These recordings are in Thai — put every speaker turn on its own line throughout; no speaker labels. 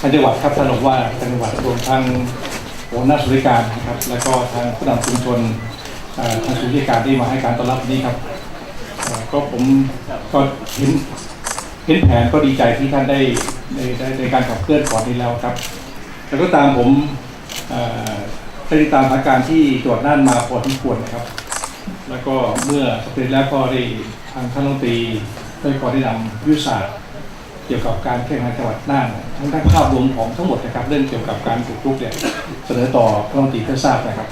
ทางจังหวัดครับท่านบอกว่าทางจังหวัดรวมทั้งหัวหน้าสุริการนะครับ แล้วก็ทางผู้นำชุมชนทางสุริการที่มาให้การต้อนรับนี้ครับก็ผมก็เห็นเห็นแผนก็ดีใจที่ท่านได้ได้ในการขับเคลื่อนก่อนนี้แล้วครับ แล้วก็ตามผมได้ติดตามสถานการณ์ที่จังหวัดน่านมาพอที่ควรนะครับ แล้วก็เมื่อสัปดาห์แล้วก็ได้ทางท่านรัฐมนตรีได้ขอได้นำยุทธศาสตร์ เกี่ยวกับการแข่งขันจังหวัดน่านทั้งทั้งภาพรวมของทั้งหมดนะครับเรื่องเกี่ยวกับการปลูกรุกเนี่ยเสนอต่อรัฐมนตรีเพื่อทราบนะครับ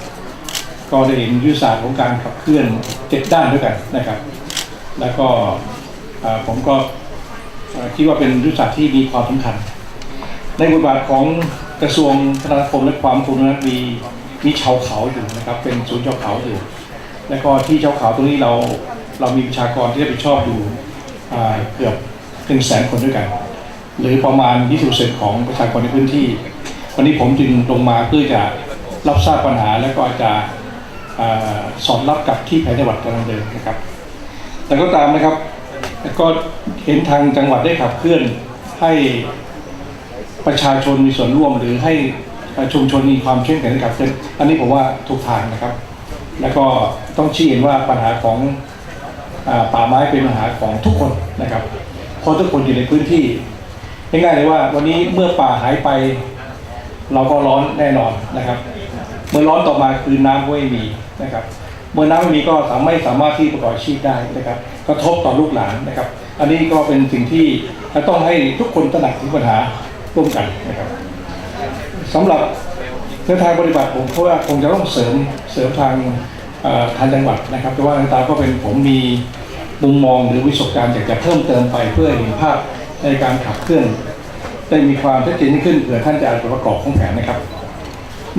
ก็ได้เห็นยุทธศาสตร์ของการขับเคลื่อนเจ็ดด้านด้วยกันนะครับ แล้วก็ผมก็คิดว่าเป็นยุทธศาสตร์ที่มีความสำคัญ ในบทบาทของกระทรวงคมนาคมและความคมนามีมีชาวเขาอยู่นะครับ เป็นศูนย์ชาวเขาอยู่ แล้วก็ที่ชาวเขาตรงนี้เราเรามีประชากรที่รับผิดชอบอยู่เกือบ หนึ่งแสนคนด้วยกัน หรือประมาณ 20%ของประชากรในพื้นที่ วันนี้ผมจึงลงมาเพื่อจะรับทราบปัญหาและก็จะสอดรับกับที่แผนจังหวัดกำลังเดินนะครับ แต่ก็ตามนะครับก็เห็นทางจังหวัดได้ขับเคลื่อนให้ประชาชนมีส่วนร่วมหรือให้ชุมชนมีความเข้มแข็งกับเคลื่อนอันนี้ผมว่าถูกทางนะครับ แล้วก็ต้องชี้เห็นว่าปัญหาของอป่าไม้เป็นปัญหาของทุกคนนะครับ ราะทุกคนอยู่ในพื้นที่ง่ายๆเลยว่า วันนี้เมื่อป่าหายไป เราก็ร้อนแน่นอนนะครับ เมื่อร้อนต่อมาคือน้ำก็ไม่มีนะครับ เมื่อน้ำไม่มีก็สามารถไม่สามารถที่ประกอบอาชีพได้นะครับกระทบต่อลูกหลานนะครับ อันนี้ก็เป็นสิ่งที่ต้องให้ทุกคนตระหนักถึงปัญหาร่วมกันนะครับสำหรับแนวทางปฏิบัติผมเพราะว่าคงจะต้องเสริมเสริมทางทางจังหวัดนะครับ แต่ว่าทางตาก็เป็นผมมี มุมมองหรือวิสบการณ์อยากจะเพิ่มเติมไปเพื่อเห็นภาพในการขับเคลื่อนได้มีความชัดเจนขึ้นเผื่อท่านจะอ่านประกอบของแผนนะครับ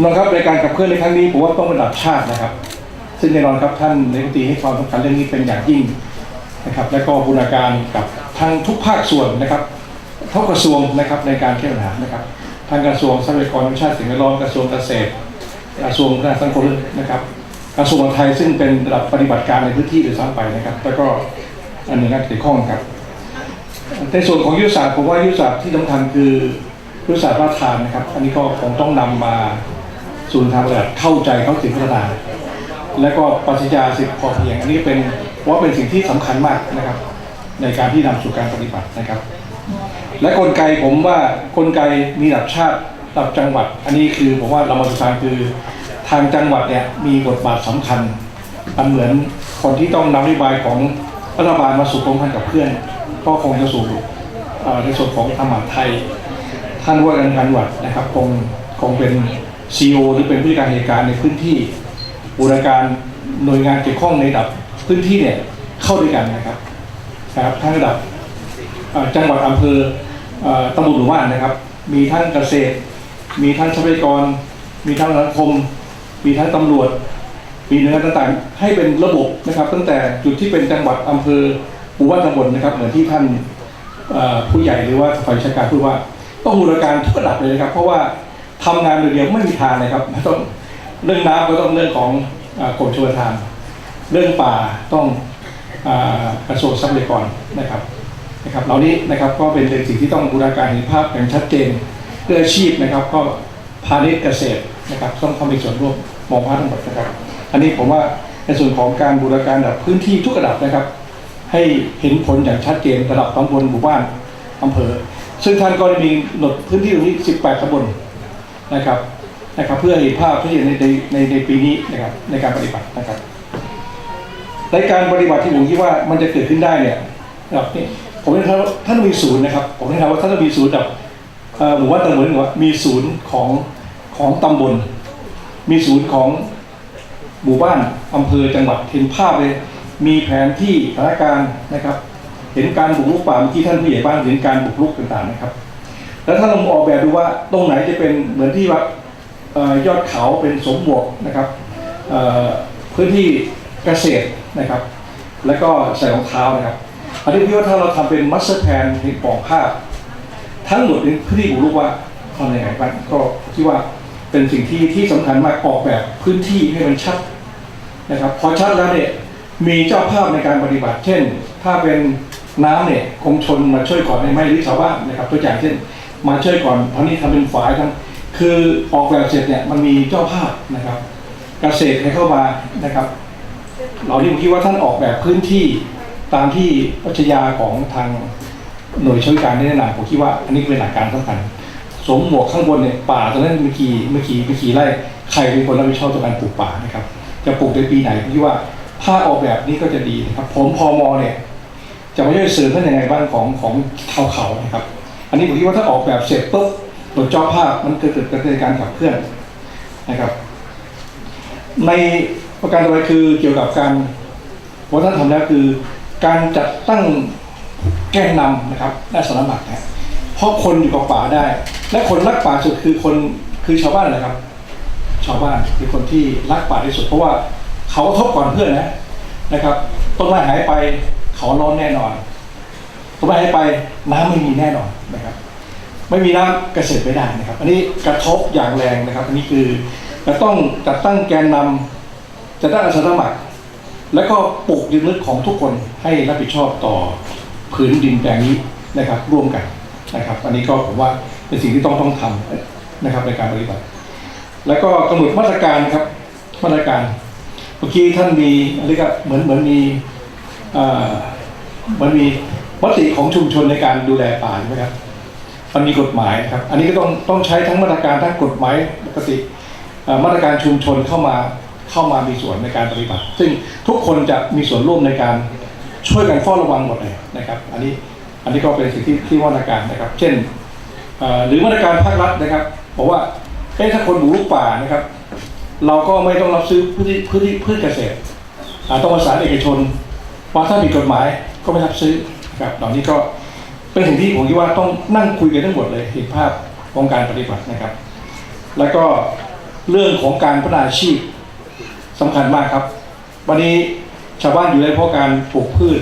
นะครับในการขับเคลื่อนในครั้งนี้ผมว่าต้องระดับชาตินะครับ ซึ่งแน่นอนครับท่านนายกตีให้ความสำคัญเรื่องนี้เป็นอย่างยิ่งนะครับ และก็บูรณาการกับทางทุกภาคส่วนนะครับทุกกระทรวงนะครับในการแก้ปัญหานะครับทางกระทรวงทรัพยากรธรรมชาติสิ่งแวดล้อมกระทรวงเกษตรกระทรวงพัฒนาสังคมนะครับ กระทรวงไทยซึ่งเป็นระดับปฏิบัติการในพื้นที่โดยซ้ำไปนะครับ แล้วก็อันหนึ่งงานเกี่ยวข้องครับ ในส่วนของยุทธศาสตร์ผมว่ายุทธศาสตร์ที่สำคัญคือยุทธศาสตร์ราทานนะครับ อันนี้ก็คงต้องนำมาสู่ทางปฏิบัติเข้าใจเข้าถึงพัฒนาและก็ปรัชญาสิทธิพอเพียง อันนี้เป็นว่าเป็นสิ่งที่สำคัญมากนะครับ ในการที่นำสู่การปฏิบัตินะครับ และกลไกผมว่ากลไกมีระดับชาติระดับจังหวัด อันนี้คือผมว่าเรามาดูทางคือ ทางจังหวัดเนี่ยมีบทบาทสำคัญมันเหมือนคนที่ต้องนำนโยบายของรัฐบาลมาสู่กรมพันกับเพื่อน ก็คงจะสู่ในส่วนของธรรมะไทย ท่านว่าการจังหวัดนะครับคงคงเป็นซีอหรือเป็นผู้การเหตุการณ์ในพื้นที่บูรการหน่วยงานเกี่ยวข้องในระดับพื้นที่เนี่ยเข้าด้วยกันนะครับนะครับทั้งระดับจังหวัดอำเภอเอ่อตำบลหมู่บ้านนะครับ มีทั้งเกษตร มีทั้งทรัพยากร มีทั้งสังคม มีทั้งตำรวจ มีหน่วยงานต่างๆ ให้เป็นระบบนะครับ ตั้งแต่จุดที่เป็นจังหวัดอำเภอหมู่บ้านตำบลนะครับ เหมือนที่ท่านผู้ใหญ่หรือว่าฝ่ายราชการพูดว่าต้องบูรณาการทุกระดับเลยนะครับ เพราะว่าทำงานโดยเดียวไม่มีทางเลยครับต้องเรื่องน้ำก็ต้องเรื่องของอกรมชลประทาน เรื่องป่าต้องอกระทรวงทรัพยากรนะครับนะครับเหล่านี้นะครับก็เป็นสิ่งที่ต้องบูรณาการเห็นภาพอย่างชัดเจนเพื่ออาชีพนะครับ ก็พาณิชย์เกษตร นะครับต้องเข้ามีส่วนร่วมมองภาพทั้งหมดนะครับ อันนี้ผมว่าในส่วนของการบูรณาการระดับพื้นที่ทุกระดับนะครับ ให้เห็นผลอย่างชัดเจนระดับตำบลหมู่บ้านอำเภอ ซึ่งท่านก็ได้มีหนดพื้นที่ตรงนี้ 18ตำบลนะครับนะครับ เพื่อเห็นภาพที่ในในในในปีนี้นะครับในการปฏิบัตินะครับในการปฏิบัติที่ผมคิดว่ามันจะเกิดขึ้นได้เนี่ยนะครับนี่ผมแนะนำว่าท่านมีศูนย์นะครับ ผมแนะนว่าท่านมีศูนย์แบบหมู่บ้านตำบลหรือว่ามีศูนย์ของ ของตำบล มีศูนย์ของหมู่บ้านอำเภอจังหวัดเห็นภาพเลย มีแผนที่สถานการณ์นะครับ เห็นการบุกรุกป่าเมื่อกี้ท่านผู้ใหญ่บ้านเห็นการบุกรุกต่างๆนะครับ แล้วถ้าเราออกแบบดูว่าตรงไหนจะเป็นเหมือนที่ว่ายอดเขาเป็นสมบวกนะครับพื้นที่เกษตรนะครับ แล้วก็ใส่รองเท้านะครับอันนี้พี่ว่าถ้าเราทำเป็นมัสเตอร์แพนในปองภาพ ทั้งหมดในพื้นที่บุกรุกว่าทำยังไงบ้างก็คิดว่า เป็นสิ่งที่ที่สำคัญมากออกแบบพื้นที่ให้มันชัดนะครับพอชัดแล้วเนี่ยมีเจ้าภาพในการปฏิบัติ เช่น ถ้าเป็นน้ำเนี่ยคงชนมาช่วยก่อนในไม่หรือชาวบ้านนะครับตัวอย่างเช่น มาช่วยก่อนทั้งนี้ทำเป็นฝายทั้งคือออกแบบเสร็จเนี่ยมันมีเจ้าภาพนะครับเกษตรให้เข้ามานะครับ เราที่ผมคิดว่าท่านออกแบบพื้นที่ตามที่ปัชญาของทางหน่วยช่วยการได้แนะนำผมคิดว่าอันนี้เป็นหลักการสำคัญ สวมหมวกข้างบนเนี่ยป่าตอนนั้นมีกี่เมื่อกี่เมื่อกี่ไร่ใครเป็นคนรับผิดชอบต่อการปลูกป่านะครับ จะปลูกในปีไหนผมคิดว่าถ้าออกแบบนี้ก็จะดีนะครับ ผมพมเนี่ย จะมาช่วยเสริมท่านยังไงบ้างของของชาวเขานะครับ อันนี้ผมคิดว่าถ้าออกแบบเสร็จปุ๊บตัวเจ้าภาพมันเกิดเกิดกิดการขับเคลื่อนนะครับ ในประการต่อไปคือเกี่ยวกับการวัฒนธรรมแล้วคือ การจัดตั้งแกนนำนะครับและสนมัครนะ เพราะคนอยู่กับป่าได้ และคนรักป่าสุดคือคนคือชาวบ้านนะครับ ชาวบ้านคือคนที่รักป่าที่สุด เพราะว่าเขาทบก่อนเพื่อนนะนะครับต้นไม้หายไปเขาร้อนแน่นอนต้นไม้หายไปน้ำไม่มีแน่นอนนะครับ ไม่มีน้ำเกษตรไม่ได้นะครับ อันนี้กระทบอย่างแรงนะครับ อันนี้คือจะต้องจัดตั้งแกนนำจะตั้งอาสาสมัครแล้วก็ปลุกดินลึกของทุกคนให้รับผิดชอบต่อผืนดินแปลงนี้นะครับร่วมกัน นะครับ อันนี้ก็ผมว่าเป็นสิ่งที่ต้องต้องทำนะครับในการปฏิบัติ แล้วก็กำหนดมาตรการครับมาตรการเมื่อกี้ท่านมีอะไรก็เหมือนเหมือนมีเหมันมีมติของชุมชนในการดูแลป่าใช่ไหมครับมันมีกฎหมายครับ อันนี้ก็ต้องต้องใช้ทั้งมาตรการทั้งกฎหมายปกติมาตรการชุมชนเข้ามาเข้ามามีส่วนในการปฏิบัติ ซึ่งทุกคนจะมีส่วนร่วมในการช่วยกันเฝ้าระวังหมดเลยนะครับ อันนี้ อันนี้ก็เป็นสิ่งที่ที่มาตรการนะครับ เช่นหรือมาตรการภาครัฐนะครับบอกว่าเอ๊ะถ้าคนบุกรุกป่านะครับ เราก็ไม่ต้องรับซื้อพืชพืชพืชเกษตรต้องประสานเอกชนว่าถ้าผิดกฎหมายก็ไม่รับซื้อครับเหล่านี้ก็เป็นสิ่งที่ผมคิดว่าต้องนั่งคุยกันทั้งหมดเลยเห็นภาพของการปฏิบัตินะครับ แล้วก็เรื่องของการพัฒนาอาชีพสำคัญมากครับ วันนี้ชาวบ้านอยู่ได้เพราะการปลูกพืช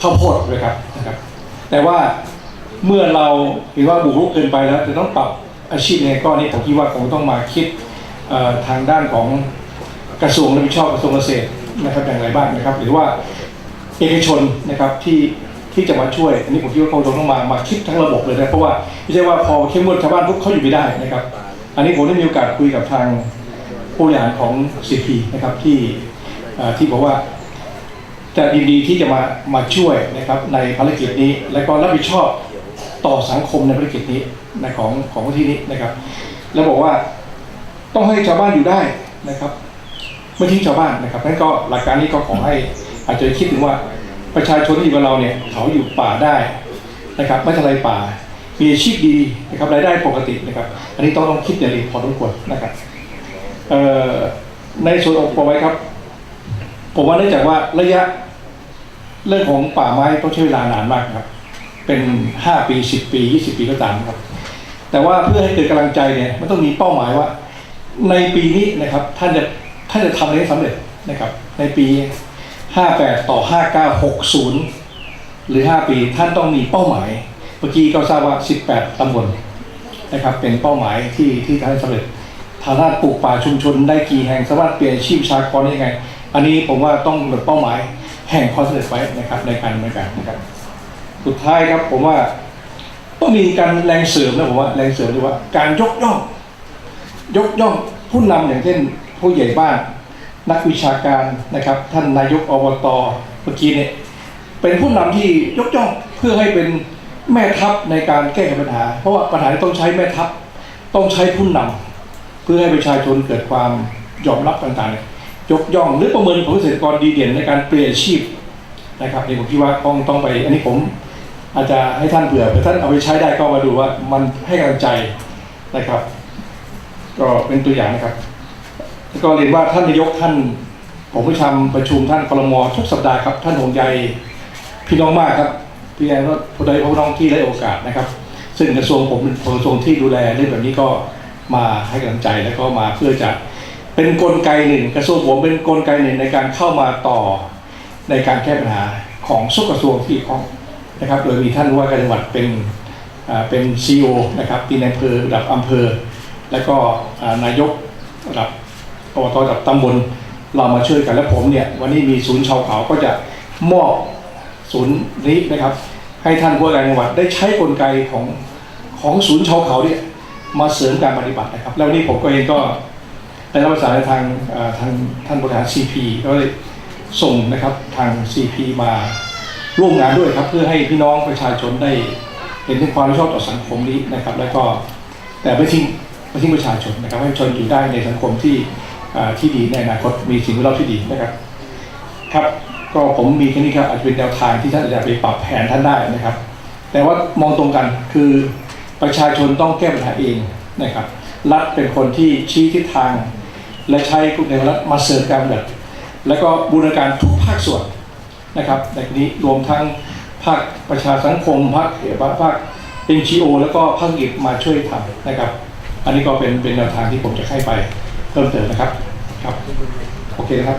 ข้าวโพดเลยครับนะครับ แต่ว่าเมื่อเราเห็นว่าบุกรุกเกินไปแล้วจะต้องปรับอาชีพยังไงก็นี่ผมคิดว่าคงต้องมาคิดทางด้านของกระทรวงรับผิดชอบกระทรวงเกษตรนะครับอย่างไรบ้างนะครับ หรือว่าเอกชนนะครับที่ที่จะมาช่วย อันนี้ผมคิดว่าคงต้องมามาคิดทั้งระบบเลยนะเพราะว่าไม่ใช่ว่าพอเข้มงวดชาวบ้านปุ๊บเขาอยู่ไม่ได้นะครับ อันนี้ผมได้มีโอกาสคุยกับทางผู้บริหารของ CP นะครับที่ที่บอกว่า จะยินดีที่จะมามาช่วยนะครับในภารกิจนี้ และก็รับผิดชอบต่อสังคมในภารกิจนี้ในของของที่นี้นะครับ แล้วบอกว่าต้องให้ชาวบ้านอยู่ได้นะครับไม่ทิ้งชาวบ้านนะครับนั่นก็หลักการนี้ก็ขอให้อาจจะคิดถึงว่าประชาชนที่อยู่กับเราเนี่ยเขาอยู่ป่าได้นะครับไม่ทลายป่า มีอาชีพดีนะครับรายได้ปกตินะครับ อันนี้ต้องต้องคิดอย่างดีพอสมควรนะครับในส่วนองค์ประไว้ครับ ผมว่าเนื่องจากว่าระยะเรื่องของป่าไม้ต้องใช้เวลานานมากครับ เป็นห้าปีสิบปียี่สิบปีก็ตามครับ แต่ว่าเพื่อให้เกิดกำลังใจเนี่ยมันต้องมีเป้าหมายว่า ในปีนี้นะครับท่านจะท่านจะทำอะไรให้สำเร็จนะครับ ในปี58ต่อ5960หกศูนย์หรือ5ปีท่านต้องมีเป้าหมาย เมื่อกี้ก็ทราบว่า18ตำบลนะครับ เป็นเป้าหมายที่ที่ท่านสำเร็จทางด้านปลูกป่าชุมชนได้กี่แห่งสามารถเปลี่ยนชีพประชากรได้ยังไง อันนี้ผมว่าต้องกำหนเป้าหมายแห่งความสำเร็จไว้นะครับในการดำเนินการนะครับ สุดท้ายครับผมว่าต้องมีการแรงเสริมนะผมว่าแรงเสริมหรือว่าการยกย่อง ยกย่องผู้นำอย่างเช่น ผู้ใหญ่บ้านนักวิชาการนะครับ ท่านนายกอบตเมื่อกี้เนี่ยเป็นผู้นำที่ยกย่องเพื่อให้เป็นแม่ทัพในการแก้ไขปัญหา เพราะว่าปัญหาต้องใช้แม่ทัพต้องใช้ผู้นำเพื่อให้ประชาชนเกิดความยอมรับต่างๆ ยกย่องหรือประเมินของเกษตรกรดีเด่นในการเปลี่ยนอาชีพนะครับนี่ผมคิดว่าต้องต้องไป อันนี้ผมอาจจะให้ท่านเผื่อเผื่อท่านเอาไปใช้ได้ก็มาดูว่ามันให้กำลังใจนะครับ ก็เป็นตัวอย่างนะครับแล้วก็เรียนว่าท่านนายกท่าน ผมประชมประชุมท่านคลมทุกสัปดาห์ครับ ท่านห่วงใยพี่น้องมากครับพี่น้องก็ผู้ใดผู้น้องที่ได้โอกาสนะครับ ซึ่งกระทรวงผมเป็นกระทรวงที่ดูแลเรื่องแบบนี้ก็มาให้กำลังใจแล้วก็มาเพื่อจะ เป็นกลไกหนึ่ง กระทรวงผมเป็นกลไกหนึ่งในการเข้ามาต่อในการแก้ปัญหาของทุกกระทรวงที่ของนะครับ โดยมีท่านผู้ว่าการจังหวัดเป็นเป็นซีอนะครับที่ในอำเภอระดับอำเภอ แล้วก็นายกระดับอบตระดับตำบลเรามาช่วยกันและผมเนี่ยวันนี้มีศูนย์ชาวเขาก็จะมอบศูนย์นี้นะครับ ให้ท่านผู้ว่าการจังหวัดได้ใช้กลไกของของศูนย์ชาวเขาเนี่ยมาเสริมการปฏิบัตินะครับ แล้วนนี้ผมก็เองก็ ได้รับประสานทางเอ่อทางท่านบริหาร CP ก็เลยส่งนะครับทาง CP มาร่วมงานด้วยครับ เพื่อให้พี่น้องประชาชนได้เห็นถึงความรับผิดชอบต่อสังคมนี้นะครับ แล้วก็แต่ไม่ทิ้งไม่ทิ้งประชาชนนะครับให้ประชาชนอยู่ได้ในสังคมที่ที่ดีในอนาคตมีสิ่งแวดล้อมที่ดีนะครับ ครับก็ผมมีแค่นี้ครับอาจจะเป็นแนวทางที่ท่านอาจจะไปปรับแผนท่านได้นะครับ แต่ว่ามองตรงกันคือประชาชนต้องแก้ปัญหาเองนะครับรัฐเป็นคนที่ชี้ทิศทาง และใช้กลุ่มในรัฐมาเสริมการแบบแล้วก็บูรณาการทุกภาคส่วนนะครับในนี้รวมทั้งภาคประชาสังคมภาคเอกภาคเอ็นชีโอแล้วก็ภาคเอกมาช่วยทำนะครับ อันนี้ก็เป็นเป็นแนวทางที่ผมจะให้ไปเพิ่มเติมนะครับครับโอเคนะครับ